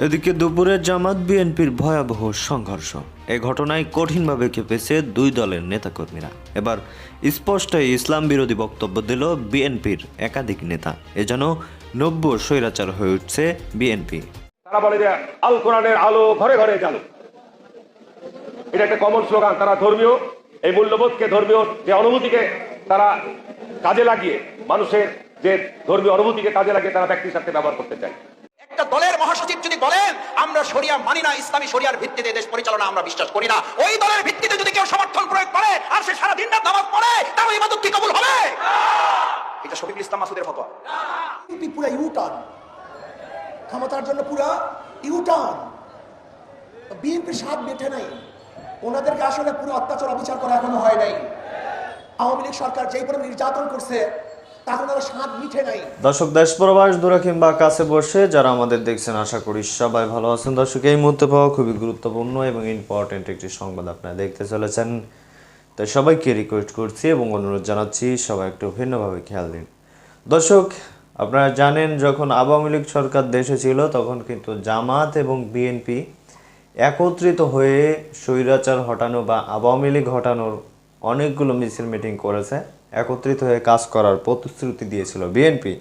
এদিকে দুপুরে জামাত বিএনপির ভয়াবহ সংঘর্ষ। এ ঘটনায় কঠিনভাবে কেঁপেছে দুই দলের নেতাকর্মীরা। এবার স্পষ্টই ইসলাম বিরোধী বক্তব্য দিল বিএনপির একাধিক নেতা। এ যেন নব্য স্বৈরাচার হয়ে উঠছে বিএনপি। তারা বলে যে আল কোরআনের আলো ঘরে ঘরে জানো এটা একটা কমন স্লোগান তারা ধর্মীয়, এই মূল্যবোধকে ধর্মীয় যে অনুভূতিকে তারা কাজে লাগিয়ে, মানুষের যে ধর্মীয় অনুভূতিকে কাজে লাগিয়ে তারা ব্যক্তির সাথে ব্যবহার করতে চায়। দলের মহাসচিব যদি বলেন, আমরা শরিয়া মানি না, ইসলামী শরিয়ার ভিত্তিতে দেশ পরিচালনা আমরা বিশ্বাস করি না। ওই দলের ভিত্তিতে যদি কেউ সমর্থন প্রয়োগ করে আর সে সারা দিন রাত পড়ে, তার ওই ইবাদত কি কবুল হবে? এটা শফিকুল ইসলাম মাসুদের ফতোয়া পুরো ইউটার্ন। ক্ষমতার জন্য পুরো ইউটার্ন। বিএনপির স্বাদ মেটে নাই। ওনাদেরকে আসলে পুরো অত্যাচার, অবিচার করা এখনও হয় নাই। আওয়ামী লীগ সরকার যেই পরিমাণ নির্যাতন করছে দর্শক দেশ প্রবাস দূরে কিংবা কাছে বসে যারা আমাদের দেখছেন, আশা করি সবাই ভালো আছেন। দর্শক, এই মুহূর্তে পাওয়া খুবই গুরুত্বপূর্ণ এবং ইম্পর্টেন্ট একটি সংবাদ আপনারা দেখতে চলেছেন। তাই সবাইকে রিকোয়েস্ট করছি এবং অনুরোধ জানাচ্ছি সবাই একটু ভিন্নভাবে খেয়াল দিন। দর্শক, আপনারা জানেন, যখন আওয়ামী লীগ সরকার দেশে ছিল, তখন কিন্তু জামাত এবং বিএনপি একত্রিত হয়ে স্বৈরাচার হটানো বা আওয়ামী লীগ হটানোর অনেকগুলো মিছিল মিটিং করেছে। একত্রিত হয়ে কাজ করার প্রতিশ্রুতি দিয়েছিল বিএনপি।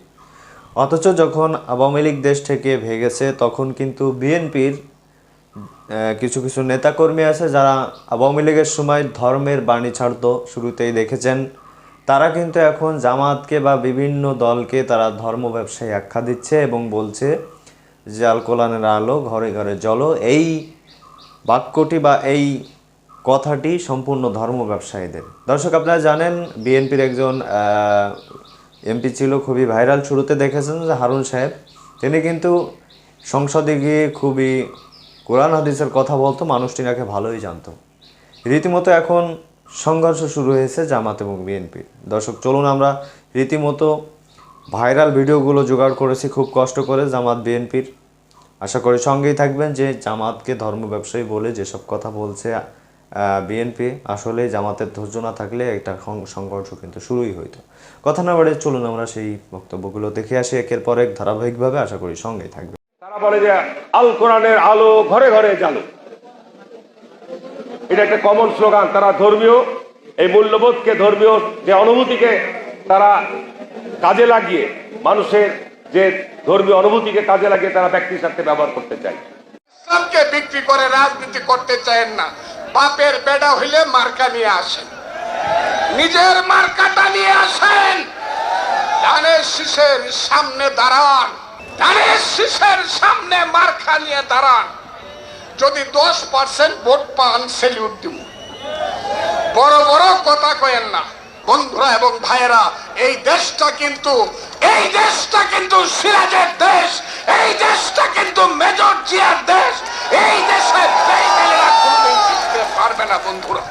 অথচ যখন আওয়ামী লীগ দেশ থেকে ভেগেছে, তখন কিন্তু বিএনপির কিছু কিছু নেতাকর্মী আছে যারা আওয়ামী লীগের সময় ধর্মের বাণী ছাড়তো, শুরুতেই দেখেছেন। তারা কিন্তু এখন জামাতকে বা বিভিন্ন দলকে তারা ধর্ম ব্যবসায়ী আখ্যা দিচ্ছে এবং বলছে যে, আল কোরআনের আলো, ঘরে ঘরে জলো এই বাক্যটি বা এই কথাটি সম্পূর্ণ ধর্ম ব্যবসায়ীদের। দর্শক, আপনারা জানেন, বিএনপির একজন এমপি ছিল, খুবই ভাইরাল। শুরুতে দেখেছেন যে হারুন সাহেব, তিনি কিন্তু সংসদে গিয়ে খুবই কোরআন হাদিসের কথা বলতো মানুষটি নাকি ভালোই জানত। রীতিমতো এখন সংঘর্ষ শুরু হয়েছে জামাত এবং বিএনপির দর্শক, চলুন আমরা রীতিমতো ভাইরাল ভিডিওগুলো জোগাড় করেছি, খুব কষ্ট করে জামাত বিএনপির। আশা করি সঙ্গেই থাকবেন যে জামাতকে ধর্ম ব্যবসায়ী বলে যেসব কথা বলছে বিএনপি আসলে জামাতের ধৈর্য না থাকলে একটা সংঘর্ষ কিন্তু শুরুই হইতো। কথা না বাড়ে চলুন আমরা সেই বক্তব্যগুলো দেখে আসি। একের পর এক ধারাবাহিকভাবে আশা করি সঙ্গেই থাকবে। তারা বলে যে আল কোরআনের আলো ঘরে ঘরে জানো এটা একটা কমন স্লোগান তারা ধর্মীয়, এই মূল্যবোধকে ধর্মীয় যে অনুভূতিকে তারা কাজে লাগিয়ে, মানুষের যে ধর্মীয় অনুভূতিকে কাজে লাগিয়ে তারা ব্যক্তির সাথে ব্যবহার করতে চায়। ইসলামকে বিক্রি করে রাজনীতি করতে চায় না। বাপের বেডা হইলে মার্কা নিয়ে আসেন। নিজের মার্কাটা নিয়ে আসেন। ধানের শীষের সামনে দাঁড়ান। ধানের শীষের সামনে মার্কা নিয়ে দাঁড়ান। যদি দশ পার্সেন্ট ভোট পান সেলিউট দিব। বড় বড় কথা কয়েন না। বন্ধুরা এবং ভাইয়েরা এই দেশটা কিন্তু, এই দেশটা কিন্তু সিরাজের দেশ, এই দেশটা কিন্তু মেজর জিয়ার দেশ, এই দেশে বেইমানেরা কোনোদিন জিততে পারবে না, বন্ধুরা।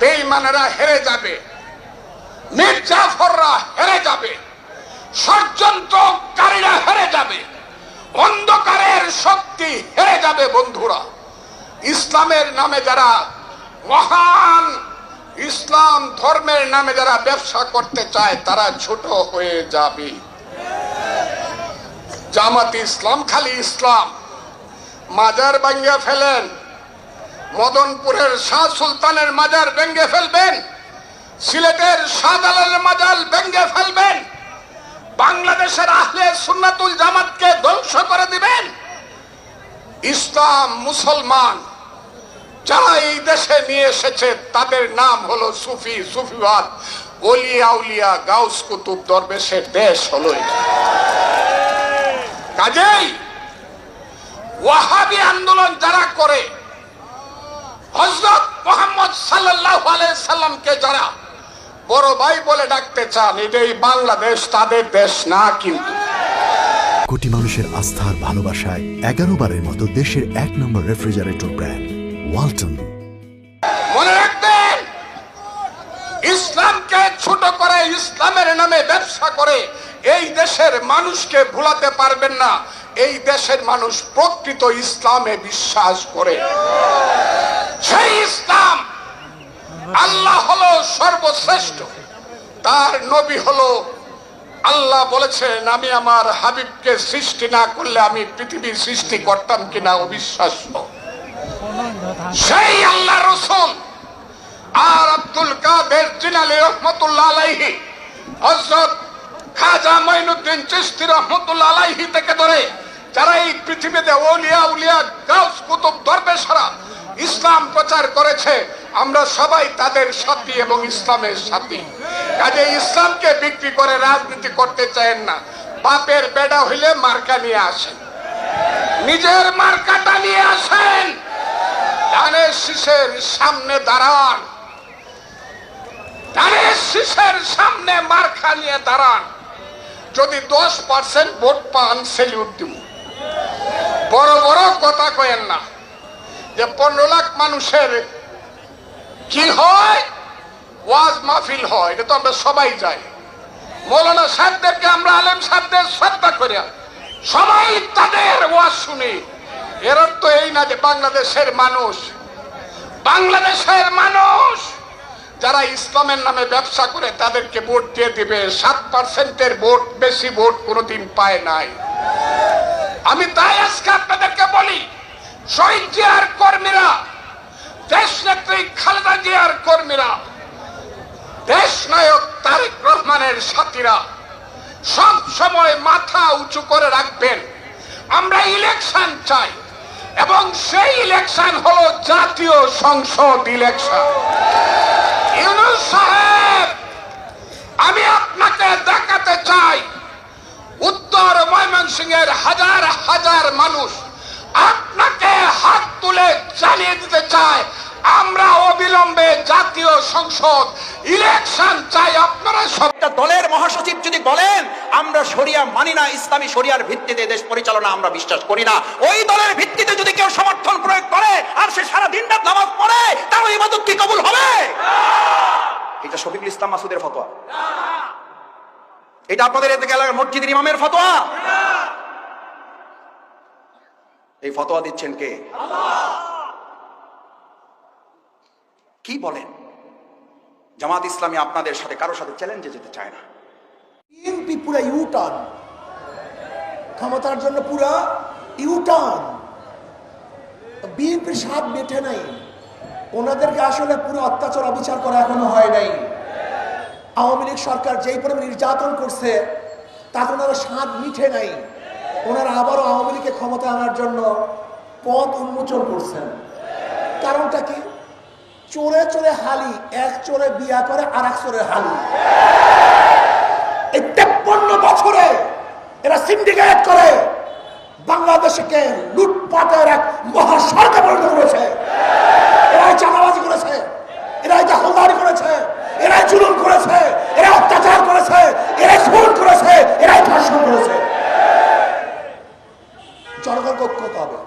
বেইমানেরা হেরে যাবে। মির্জাফররা হেরে যাবে। ষড়যন্ত্রকারীরা হেরে যাবে। অন্ধকারের শক্তি হেরে যাবে, বন্ধুরা। ইসলামের নামে যারা মহান ইসলাম ধর্মের নামে যারা ব্যবসা করতে চায়, তারা ছোট হয়ে যাবে। জামাত ইসলাম খালি ইসলাম। মাজার ভাঙ্গে ফেলেন। মদনপুরের শাহ সুলতানের মাজার ভেঙ্গে ফেলবেন। সিলেটের শাহজালালের মাজার ভেঙ্গে ফেলবেন। বাংলাদেশের আহলে সুন্নাতুল জামাতকে ধ্বংস করে দিবেন। ইসলাম মুসলমান। যারা এই দেশে নিয়ে এসেছে, তাদের নাম হলো সুফি সুফিবাদ উলিয়া গাউস কুতুব দরবেশের দেশ হলো কাজেই ওয়াহাবি আন্দোলন যারা করে হজরত মোহাম্মদ সাল্লাহ সাল্লামকে যারা বড় ভাই বলে ডাকতে চান, এটাই বাংলাদেশ তাদের দেশ না কিন্তু। কোটি মানুষের আস্থার ভালোবাসায় এগারো বারের মতো দেশের এক নম্বর রেফ্রিজারেটর ব্র্যান্ড ওয়ালটন মনে রাখবেন, ইসলামকে ছোট করে ইসলামের নামে ব্যবসা করে এই দেশের মানুষকে ভুলাতে পারবেন না। এই দেশের মানুষ প্রকৃত ইসলামে বিশ্বাস করে। সেই ইসলাম আল্লাহ হলো সর্বশ্রেষ্ঠ। তার নবী হলো আল্লাহ বলেছেন, আমি আমার হাবিবকে সৃষ্টি না করলে আমি পৃথিবীর সৃষ্টি করতাম কিনা অবিশ্বাস্য। সেই আল্লাহ রসুল আর আব্দুল কাদের জিনালি রহমতুল্লাহ আলাইহি হজরত খাজা মঈনুদ্দিন চিশতি রহমতুল্লাহ আলাইহি থেকে ধরে যারা এই পৃথিবীতে ওলিয়া উলিয়া গাউস কুতুব দরবেশরা ইসলাম প্রচার করেছে, আমরা সবাই তাদের সাথী এবং ইসলামের সাথী। কাজে ইসলামকে বিক্রি করে রাজনীতি করতে চায়েন না, বাপের বেডা হইলে মার্কা নিয়ে আসেন। নিজের মার্কাটা নিয়ে আসেন। শীষের সামনে দাঁড়ান। ধানের শীষের সামনে মার্কা নিয়ে দাঁড়ান। যদি দশ পার্সেন্ট ভোট পান সেলিউট দিব। বড় বড় কথা কয়েন না যে পনেরো লাখ মানুষের কি হয়? ওয়াজ মাহফিল হয়, এটা তো আমরা সবাই যাই। মৌলানা সাহেবদেরকে আমরা আলেম সাহেবদের শ্রদ্ধা করি। সবাই তাদের ওয়াজ শুনি। এর অর্থ এই না যে বাংলাদেশের মানুষ। বাংলাদেশের মানুষ যারা ইসলামের নামে ব্যবসা করে তাদেরকে ভোট দিয়ে দিবে, সাত পার্সেন্টের ভোট, বেশি ভোট কোনোদিন পায় নাই। আমি তাই আজকে আপনাদেরকে বলি, শহীদ জিয়ার কর্মীরা, দেশ নেত্রী খালেদা জিয়ার কর্মীরা, দেশ নায়ক তারেক রহমানের সাথীরা, সব সময় মাথা উঁচু করে রাখবেন। আমরা ইলেকশন চাই। এবং সেই ইলেকশন হলো জাতীয় সংসদ ইলেকশন ইউনুস সাহেব, আমি আপনাকে দেখাতে চাই, উত্তর ময়মনসিংহের হাজার হাজার মানুষ আপনাকে হাত তুলে জানিয়ে দিতে চায় আমরা অবিলম্বে জাতীয় সংসদ ইলেকশন চাই, আপনারা সবটা দলের মহাসচিব যদি বলেন, আমরা শরিয়া মানি না, ইসলামী শরিয়ার ভিত্তিতে দেশ পরিচালনা আমরা বিশ্বাস করি না। ওই দলের ভিত্তিতে যদি কেউ সমর্থন প্রয়োগ করে, আর সে সারা দিন রাত নামাজ পড়ে, তার ওই ইবাদত কি কবুল হবে? এটা শফিকুল ইসলাম মাসুদের ফতোয়া। এটা আপনাদের এতে এলাকার মসজিদের ইমামের ফতোয়া। এই ফতোয়া দিচ্ছেন কে? কি বলেন? জামাত ইসলামী আপনাদের সাথে কারোর সাথে চ্যালেঞ্জে যেতে চায় না। বিএনপি পুরা ইউটার্ন ক্ষমতার জন্য পুরা ইউটার্ন বিএনপির স্বাদ মেটে নাই। ওনাদেরকে আসলে পুরো অত্যাচার, অবিচার করা এখনও হয় নাই। আওয়ামী লীগ সরকার যেই পরিমাণ নির্যাতন করছে, তাতে ওনারা স্বাদ মিঠে নাই। ওনারা আবারও আওয়ামী লীগকে ক্ষমতা আনার জন্য পথ উন্মোচন করছেন। কারণটা কি? চোরে চোরে হালি, এক চোরে বিয়া করে আর এক চোরে হালি। এই তেপ্পন্ন বছরে এরা সিন্ডিকেট করে। বাংলাদেশকে লুটপাটের এক মহা সরকার পরিণত করেছে। এরাই চাঁদাবাজি করেছে। এরাই দখলদারি করেছে। এরাই জুলুম করেছে। এরা অত্যাচার করেছে। এরাই খুন করেছে। এরাই ধর্ষণ করেছে। জনগণকে ঐক্য হতে হবে।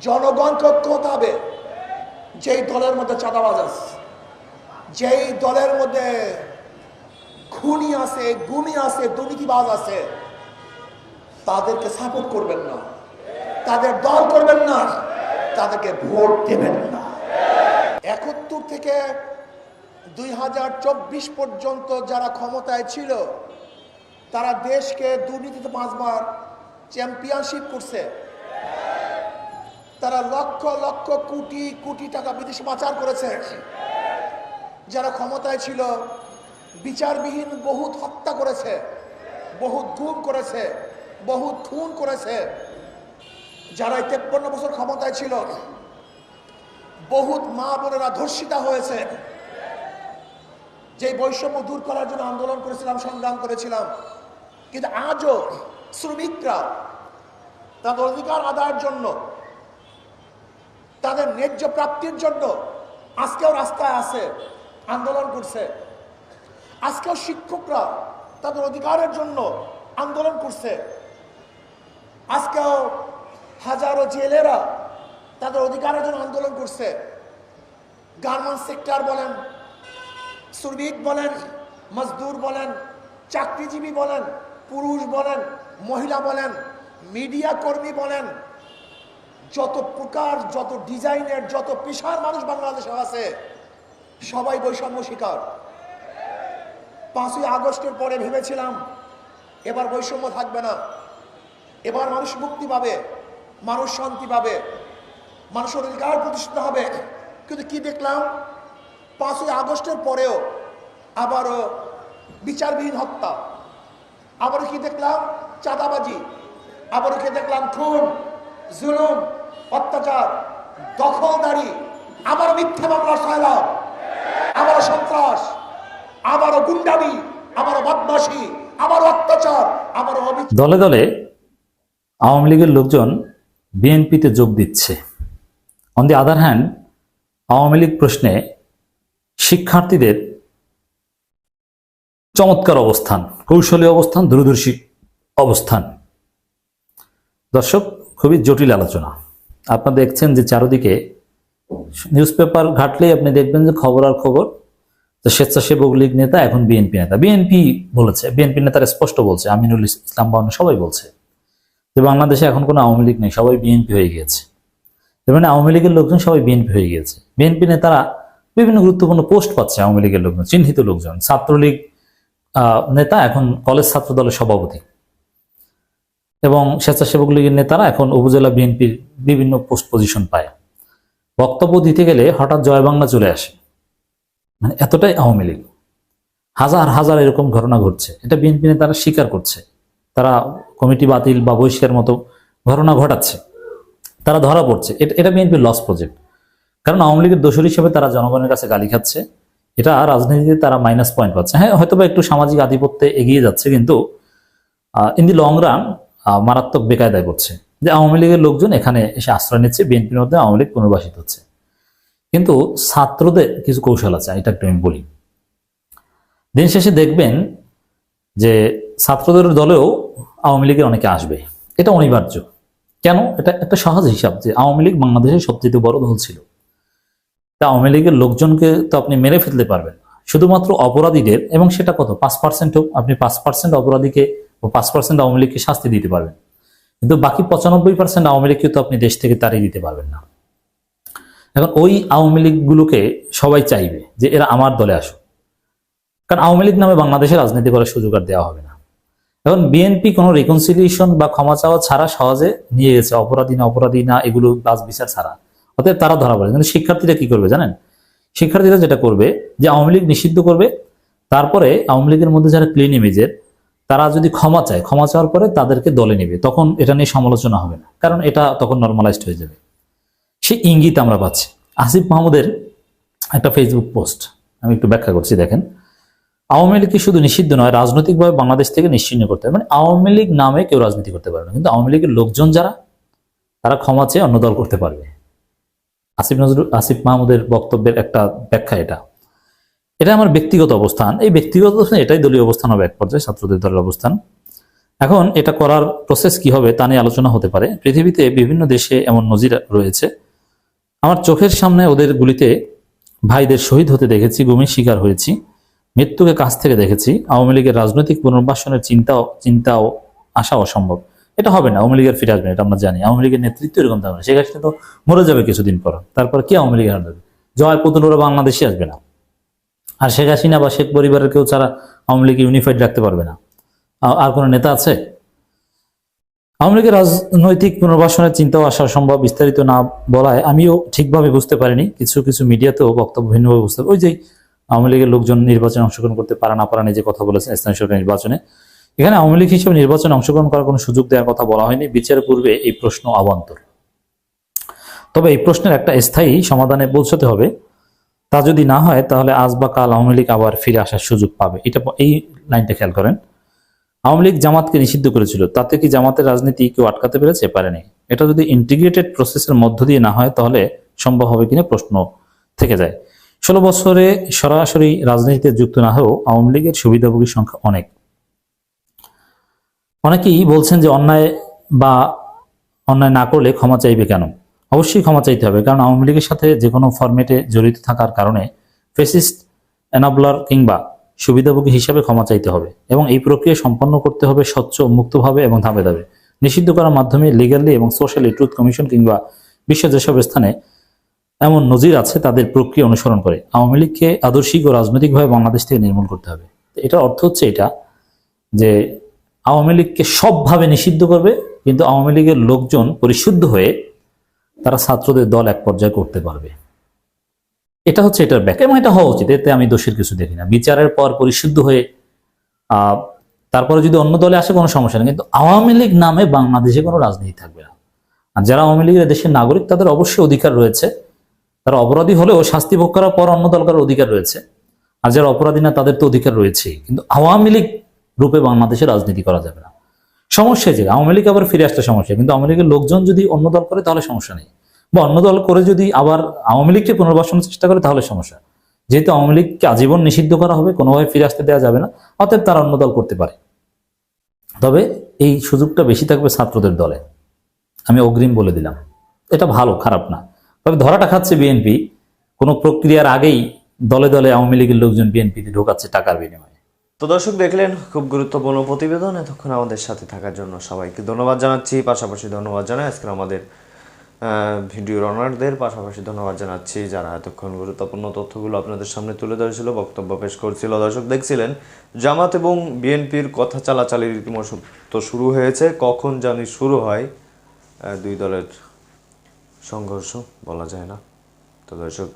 জনগণকে ঐক্য হতে হবে। যেই দলের মধ্যে চাঁদাবাজ আছে, যেই দলের মধ্যে খুনি আছে, গুমি আছে, দুর্নীতিবাজ আছে, তাদেরকে সাপোর্ট করবেন না। তাদের দল করবেন না। তাদেরকে ভোট দেবেন না। একাত্তর থেকে দুই হাজার চব্বিশ পর্যন্ত যারা ক্ষমতায় ছিল, তারা দেশকে দুর্নীতিতে পাঁচবার চ্যাম্পিয়নশিপ করছে। তারা লক্ষ লক্ষ কোটি কোটি টাকা বিদেশে পাচার করেছে। যারা ক্ষমতায় ছিল, বিচারবিহীন বহুত হত্যা করেছে, বহুত গুম করেছে, বহুত খুন করেছে। যারা তেপ্পন্ন বছর ক্ষমতায় ছিল, বহুত মা বোনেরা ধর্ষিতা হয়েছে। যে বৈষম্য দূর করার জন্য আন্দোলন করেছিলাম, সংগ্রাম করেছিলাম। কিন্তু আজও শ্রমিকরা তাদের অধিকার আদায়ের জন্য তাদের ন্যায্য প্রাপ্তির জন্য আজকেও রাস্তায় আছে, আন্দোলন করছে। আজকেও শিক্ষকরা তাদের অধিকারের জন্য আন্দোলন করছে। আজকেও হাজারো জেলেরা তাদের অধিকারের জন্য আন্দোলন করছে। গার্মেন্টস সেক্টর বলেন, শ্রমিক বলেন, মজদুর বলেন, চাকরিজীবী বলেন, পুরুষ বলেন, মহিলা বলেন, মিডিয়া কর্মী বলেন যত প্রকার, যত ডিজাইনের, যত পেশার মানুষ বাংলাদেশে আছে, সবাই বৈষম্য শিকার। পাঁচই আগস্টের পরে ভেবেছিলাম, এবার বৈষম্য থাকবে না। এবার মানুষ মুক্তি পাবে, মানুষ শান্তি পাবে, মানুষের অধিকার প্রতিষ্ঠিত হবে। কিন্তু কি দেখলাম? পাঁচই আগস্টের পরেও আবারও বিচারবিহীন হত্যা। আবারও কি দেখলাম? চাঁদাবাজি। আবারও কি দেখলাম? খুন। জুলুম, অত্যাচার, দখলদারি আবার মিথ্যা মামলা সয়লাভ আবারও সন্ত্রাস, আবারও গুন্ডামি, আবারও বদমাসি আবারও অত্যাচার, আবারও দলে দলে আওয়ামী লীগের লোকজন বিএনপিতে যোগ দিচ্ছে। On the other hand Awami League প্রশ্নে শিক্ষার্থীদের চমৎকার অবস্থান, কৌশলী অবস্থান, দূরদর্শী অবস্থান। দর্শক, খুবই জটিল আলোচনা। আপনারা দেখছেন যে চারদিকে নিউজ পেপার ঘাটলেই আপনি দেখবেন যে খবর আর খবর। তো স্বেচ্ছাসেবক লীগ নেতা, এখন বিএনপি নেতা। বিএনপি বলেছে, বিএনপি নেতারা স্পষ্ট বলছে, আমিনুল ইসলাম বাউন্ন সবাই বলছে যে বাংলাদেশে এখন কোনো আওয়ামী লীগ নেই, সবাই বিএনপি হয়ে গিয়েছে। এর মানে আওয়ামী লীগের লোকজন সবাই বিএনপি হয়ে গিয়েছে। বিএনপি নেতারা বিভিন্ন গুরুত্বপূর্ণ পোস্ট পাচ্ছে আওয়ামী লীগের লোকজন, চিহ্নিত লোকজন। ছাত্রলীগ নেতা, এখন কলেজ ছাত্র দলের সভাপতি। এবং স্বেচ্ছাসেবক লীগের নেতারা এখন উপজেলা বিএনপির বিভিন্ন পোস্ট পজিশন পায়। বক্তব্য দিতে গেলে হঠাৎ জয় বাংলা চলে আসে। মানে এতটাই আওয়ামী লীগ। হাজার হাজার এরকম ঘটনা ঘটছে। এটা বিএনপি নেতারা স্বীকার করছে। তারা কমিটি বাতিল বা বহিষ্কার মতো ঘটনা ঘটাচ্ছে। তারা ধরা পড়ছে। এটা বিএনপির লস প্রজেক্ট কারণ আওয়ামী লীগের দোষর হিসেবে তারা জনগণের কাছে গালি খাচ্ছে। এটা রাজনীতিতে তারা মাইনাস পয়েন্ট পাচ্ছে। হ্যাঁ হয়তো একটু সামাজিক আধিপত্যে এগিয়ে যাচ্ছে, কিন্তু ইন দি লং রান মারাত্মক বেকায়দায় করছে যে আওয়ামী লীগের লোকজন এখানে এসে আশ্রয় নিচ্ছে, বিএনপির মধ্যে আওয়ামী লীগ পুনর্বাসিত হচ্ছে। কিন্তু ছাত্রদের কিছু কৌশল আছে, এটা একটু আমি বলি। দিন শেষে দেখবেন যে ছাত্রদের দলেও আওয়ামী লীগের অনেকে আসবে। এটা অনিবার্য। কেন? এটা একটা সহজ হিসাব যে আওয়ামী লীগ বাংলাদেশের সবচেয়ে বড় দল ছিল। তা আওয়ামী লীগের লোকজনকে তো আপনি মেরে ফেলতে পারবেন। শুধুমাত্র অপরাধীদের, এবং সেটা কত? পাঁচ পার্সেন্ট হোক, আপনি পাঁচ পার্সেন্ট অপরাধীকে পাঁচ পার্সেন্ট আওয়ামী লীগকে শাস্তি দিতে পারবেন। কিন্তু বাকি পঁচানব্বই পার্সেন্ট আওয়ামী লীগকে তো আপনি দেশ থেকে তাড়িয়ে দিতে পারবেন না। এখন ওই আওয়ামী লীগগুলোকে সবাই চাইবে যে এরা আমার দলে আসুক। কারণ আওয়ামী লীগ নামে বাংলাদেশে রাজনীতি করার সুযোগ আর দেওয়া হবে না। এখন বিএনপি কোনো রিকনসিলিয়েশন বা ক্ষমা চাওয়া ছাড়া সহজে নিয়ে গেছে। অপরাধী না অপরাধী না, এগুলো বাস বিচার ছাড়া। অতএব তারা ধরা পড়ে। কিন্তু শিক্ষার্থীরা কি করবে জানেন? শিক্ষার্থীরা যেটা করবে যে আওয়ামী লীগ নিষিদ্ধ করবে। তারপরে আওয়ামী লীগের মধ্যে যারা ক্লিন ইমেজের তারা যদি ক্ষমা চায়, ক্ষমা চাওয়ার পরে তাদেরকে দলে নেবে, তখন এটা নিয়ে সমালোচনা হবে না। কারণ এটা তখন নর্মালাইজড হয়ে যাবে। সে ইঙ্গিত আমরা পাচ্ছি। আসিফ মাহমুদের একটা ফেসবুক পোস্ট আমি একটু ব্যাখ্যা করছি, দেখেন। আওয়ামী লীগকে শুধু নিষিদ্ধ নয়, রাজনৈতিকভাবে বাংলাদেশ থেকে নিশ্চিহ্ন করতে হবে। মানে আওয়ামী লীগ নামে কেউ রাজনীতি করতে পারবে না। কিন্তু আওয়ামী লীগের লোকজন যারা, তারা ক্ষমা চেয়ে অন্য দল করতে পারবে। আসিফ নজরুল, আসিফ মাহমুদের বক্তব্যের একটা ব্যাখ্যা এটা। এটা আমার ব্যক্তিগত অবস্থান। এই ব্যক্তিগত অবস্থান এটাই দলীয় অবস্থান হবে এক পর্যায়ে, ছাত্রদের দলের অবস্থান। এখন এটা করার প্রসেস কি হবে তা নিয়ে আলোচনা হতে পারে। পৃথিবীতে বিভিন্ন দেশে এমন নজির রয়েছে। আমার চোখের সামনে ওদের গুলিতে ভাইদের শহীদ হতে দেখেছি, গুমির শিকার হয়েছি, মৃত্যুকে কাছ থেকে দেখেছি। আওয়ামী লীগের রাজনৈতিক পুনর্বাসনের চিন্তাও চিন্তাও আসা অসম্ভব। এটা হবে না, আওয়ামী লীগের ফিরে আসবে এটা আমরা জানি। আওয়ামী লীগের নেতৃত্ব এরকম থাকবে না হাসিনা তো মরে যাবে কিছুদিন পর। তারপর কি আওয়ামী লীগের ধরবে জয় পুতুলরা বাংলাদেশে আসবে না। আর শেখ হাসিনা বা শেখ পরিবারের কেউ ছাড়া আওয়ামী লীগ ইউনিফাইড রাখতে পারবে না। আর কোনো নেতা আছে? আওয়ামী লীগের রাজনৈতিক পুনর্বাসনের চিন্তাও আসা সম্ভব, বিস্তারিত না বলায় আমিও ঠিকভাবে বুঝতে পারিনি। কিছু কিছু মিডিয়াতেও বক্তব্য ভিন্নভাবে বুঝতে ওই যে আওয়ামী লীগের লোকজন নির্বাচনে অংশগ্রহণ করতে পারে না পারা যে কথা বলেছেন স্থানীয় সরকার নির্বাচনে। এখানে আওয়ামী লীগ হিসেবে নির্বাচনে অংশগ্রহণ করার কোনো সুযোগ দেওয়ার কথা বলা হয়নি। বিচার পূর্বে এই প্রশ্ন অবান্তর তবে এই প্রশ্নের একটা স্থায়ী সমাধানে পৌঁছতে হবে। তা যদি না হয়, তাহলে আজ বা কাল আওয়ামী লীগ আবার ফিরে আসার সুযোগ পাবে। এটা এই লাইনটা খেয়াল করেন। আওয়ামী লীগ জামাতকে নিষিদ্ধ করেছিল। তাতে কি জামাতের রাজনীতি কেউ আটকাতে পেরেছে? পারেনি। এটা যদি ইন্টিগ্রেটেড প্রসেসের মধ্য দিয়ে না হয়, তাহলে সম্ভব হবে কিনা প্রশ্ন থেকে যায়। ষোলো বছরে সরাসরি রাজনীতিতে যুক্ত না হয়েও আওয়ামী লীগের সুবিধাভোগীর সংখ্যা অনেক। অনেকেই বলছেন যে অন্যায় বা অন্যায় না করলে ক্ষমা চাইবে কেন? অবশ্যই ক্ষমা চাইতে হবে, কারণ আওয়ামী লীগের সাথে যে কোনো ফরম্যাটে জড়িত থাকার কারণে ফেসিস্ট এনাবলার কিংবা সুবিধাভোগী হিসাবে ক্ষমা চাইতে হবে এবং এই প্রক্রিয়া সম্পন্ন করতে হবে স্বচ্ছ, মুক্তভাবে এবং ধাপে ধাপে। নিষিদ্ধ করার মাধ্যমে লিগালি এবং সোশ্যালি ট্রুথ কমিশন কিংবা বিশ্বের যেসব স্থানে এমন নজির আছে, তাদের প্রক্রিয়া অনুসরণ করে। আওয়ামী লীগকে আদর্শিক ও রাজনৈতিকভাবে বাংলাদেশ থেকে নির্মূল করতে হবে। এটার অর্থ হচ্ছে এটা যে আওয়ামী লীগকে সবভাবে নিষিদ্ধ করবে, কিন্তু আওয়ামী লীগের লোকজন পরিশুদ্ধ হয়ে তারা ছাত্রদের দল এক পর্যায়ে করতে পারবে। এটা হচ্ছে এটার ব্যাখ্যা। এবং এটা হওয়া উচিত, এতে আমি দোষের কিছু দেখি না। বিচারের পর পরিশুদ্ধ হয়ে তারপরে যদি অন্য দলে আসে কোনো সমস্যা নেই। কিন্তু আওয়ামী লীগ নামে বাংলাদেশে কোনো রাজনীতি থাকবে না। আর যারা আওয়ামী লীগের দেশের নাগরিক, তাদের অবশ্যই অধিকার রয়েছে। তারা অপরাধী হলেও শাস্তি ভোগ করার পর অন্য দল করার অধিকার রয়েছে। আর যারা অপরাধী না, তাদের তো অধিকার রয়েছেই। কিন্তু আওয়ামী লীগ রূপে বাংলাদেশে রাজনীতি করা যাবে না। সমস্যা যে, আওয়ামী লীগ আবার ফিরে আসতে সমস্যা, কিন্তু আওয়ামী লীগের লোকজন যদি অন্য দল করে, তাহলে সমস্যা নেই। বা অন্য দল করে যদি আবার আওয়ামী লীগকে পুনর্বাসনের চেষ্টা করে, তাহলে সমস্যা। যেহেতু আওয়ামী লীগকে আজীবন নিষিদ্ধ করা হবে, কোনোভাবে ফিরে আসতে দেওয়া যাবে না, অতএব তারা অন্য দল করতে পারে। তবে এই সুযোগটা বেশি থাকবে ছাত্রদের দলে। আমি অগ্রিম বলে দিলাম। এটা ভালো, খারাপ না। তবে ধরাটা খাচ্ছে বিএনপি। কোনো প্রক্রিয়ার আগেই দলে দলে আওয়ামী লীগের লোকজন বিএনপিতে ঢোকাচ্ছে টাকার বিনিময়ে। তো দর্শক দেখলেন, খুব গুরুত্বপূর্ণ প্রতিবেদন এতক্ষণ আমাদের সাথে থাকার জন্য সবাইকে ধন্যবাদ জানাচ্ছি। পাশাপাশি ধন্যবাদ জানাই আজকের আমাদের ভিডিও রানারদের পাশাপাশি ধন্যবাদ জানাচ্ছি যারা এতক্ষণ গুরুত্বপূর্ণ তথ্যগুলো আপনাদের সামনে তুলে ধরেছিল, বক্তব্য পেশ করছিল। দর্শক দেখছিলেন, জামাত এবং বিএনপির কথা চালাচালির রীতিমতো তো শুরু হয়েছে। কখন জানি শুরু হয় দুই দলের সংঘর্ষ বলা যায় না। তো দর্শক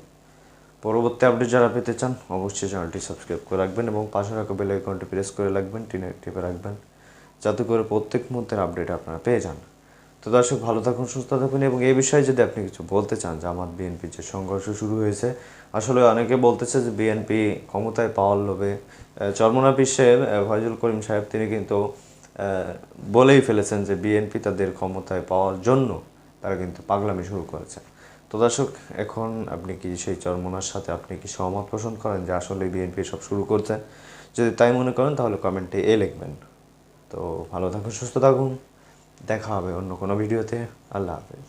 পরবর্তী আপডেট যারা পেতে চান, অবশ্যই চ্যানেলটি সাবস্ক্রাইব করে রাখবেন এবং পাশে রাখা বেল আইকনটি প্রেস করে রাখবেন, টিনে টিপে রাখবেন, যাতে করে প্রত্যেক মুহূর্তের আপডেট আপনারা পেয়ে যান। তো দর্শক, ভালো থাকুন, সুস্থ থাকুন এবং এই বিষয়ে যদি আপনি কিছু বলতে চান, যে আমার বিএনপির যে সংঘর্ষ শুরু হয়েছে, আসলে অনেকে বলতেছে যে বিএনপি ক্ষমতায় পাওয়ার লোভে চরমনা বিশ্বের ফয়জুল করিম সাহেব তিনি কিন্তু বলেই ফেলেছেন যে বিএনপি তাদের ক্ষমতায় পাওয়ার জন্য তারা কিন্তু পাগলামি শুরু করেছে। তো দর্শক, এখন আপনি কি সেই চরমনার সাথে আপনি কি সহমত পোষণ করেন যে আসলে বিএনপি সব শুরু করছে? যদি তাই মনে করেন, তাহলে কমেন্টে এ লিখবেন। তো ভালো থাকুন, সুস্থ থাকুন। দেখা হবে অন্য কোনো ভিডিওতে। আল্লাহ হাফেজ।